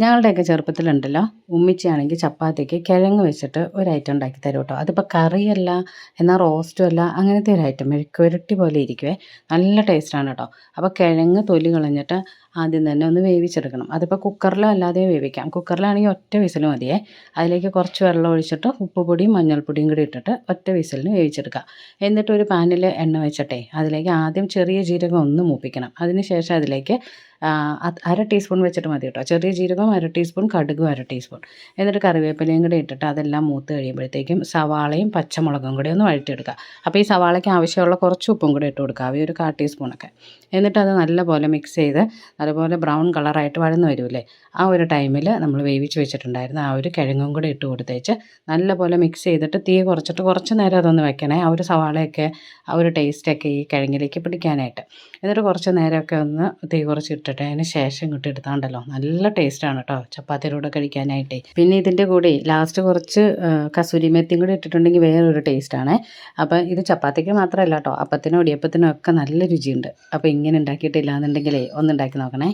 ഞങ്ങളുടെയൊക്കെ ചെറുപ്പത്തിലുണ്ടല്ലോ ഉമ്മിച്ചയാണെങ്കിൽ ചപ്പാത്തിക്ക് കിഴങ്ങ് വെച്ചിട്ട് ഒരു ഐറ്റം ഉണ്ടാക്കി തരും കേട്ടോ അതിപ്പോൾ കറിയല്ല എന്നാൽ റോസ്റ്റും അല്ല അങ്ങനത്തെ ഒരു ഐറ്റം മെഴുക്കുവരട്ടി പോലെ ഇരിക്കുവേ. നല്ല ടേസ്റ്റാണ് കേട്ടോ അപ്പോൾ കിഴങ്ങ് തൊലി കളഞ്ഞിട്ട് ആദ്യം തന്നെ ഒന്ന് വേവിച്ചെടുക്കണം. അതിപ്പോൾ കുക്കറിലോ അല്ലാതെ വേവിക്കാം. കുക്കറിലാണെങ്കിൽ ഒറ്റ വിസിൽ മതിയേ. അതിലേക്ക് കുറച്ച് വെള്ളം ഒഴിച്ചിട്ട് ഉപ്പുപൊടിയും മഞ്ഞൾപ്പൊടിയും കൂടി ഇട്ടിട്ട് ഒറ്റ വിസിലിന് വേവിച്ചെടുക്കുക എന്നിട്ട് ഒരു പാനിൽ എണ്ണ വെച്ചിട്ടേ അതിലേക്ക് ആദ്യം ചെറിയ ജീരകം ഒന്ന് മൂപ്പിക്കണം. അതിന് ശേഷം അതിലേക്ക് അര ടീസ്പൂൺ വെച്ചിട്ട് മതി കേട്ടോ. ചെറിയ ജീരകം അര ടീസ്പൂൺ കടുകും അര ടീസ്പൂൺ. എന്നിട്ട് കറിവേപ്പിലയും കൂടി ഇട്ടിട്ട് അതെല്ലാം മൂത്ത് കഴിയുമ്പോഴത്തേക്കും സവാളയും പച്ചമുളകും കൂടി ഒന്ന് വഴറ്റിയെടുക്കുക. അപ്പോൾ ഈ സവാളയ്ക്ക് ആവശ്യമുള്ള കുറച്ച് ഉപ്പും കൂടി ഇട്ട് കൊടുക്കുക. അവ ഒരു കാ ടീസ്പൂണൊക്കെ എന്നിട്ട് അത് നല്ലപോലെ മിക്സ് ചെയ്ത് അതുപോലെ ബ്രൗൺ കളറായിട്ട് വഴന്ന് വരുമല്ലേ? ആ ഒരു ടൈമിൽ നമ്മൾ വേവിച്ച് വെച്ചിട്ടുണ്ടായിരുന്ന ആ ഒരു കിഴങ്ങും കൂടി ഇട്ട് കൊടുത്തേച്ച് നല്ലപോലെ മിക്സ് ചെയ്തിട്ട് തീ കുറച്ചിട്ട് കുറച്ച് നേരം അതൊന്ന് വെക്കണേ. ആ ഒരു സവാളയൊക്കെ ആ ഒരു ടേസ്റ്റൊക്കെ ഈ കിഴങ്ങിലേക്ക് പിടിക്കാനായിട്ട്. എന്നിട്ട് കുറച്ച് നേരമൊക്കെ ഒന്ന് തീ കുറച്ച് ഇട്ടിട്ട് അതിന് ശേഷം ഇങ്ങോട്ട് എടുത്താണ്ടല്ലോ. നല്ല ടേസ്റ്റാണ് കേട്ടോ ചപ്പാത്തിയുടെ കൂടെ കഴിക്കാനായിട്ടേ. പിന്നെ ഇതിന്റെ കൂടെ ലാസ്റ്റ് കുറച്ച് കസൂരി മെത്തിയും കൂടി ഇട്ടിട്ടുണ്ടെങ്കിൽ വേറൊരു ടേസ്റ്റാണ് അപ്പോൾ ഇത് ചപ്പാത്തിക്ക് മാത്രമല്ല കേട്ടോ അപ്പത്തിനും ഒടിയപ്പത്തിനും ഒക്കെ നല്ല രുചിയുണ്ട്. അപ്പോൾ ഇങ്ങനെ ഉണ്ടാക്കിയിട്ടില്ല എന്നുണ്ടെങ്കിലേ ഒന്ന് ഉണ്ടാക്കി നോക്കണേ.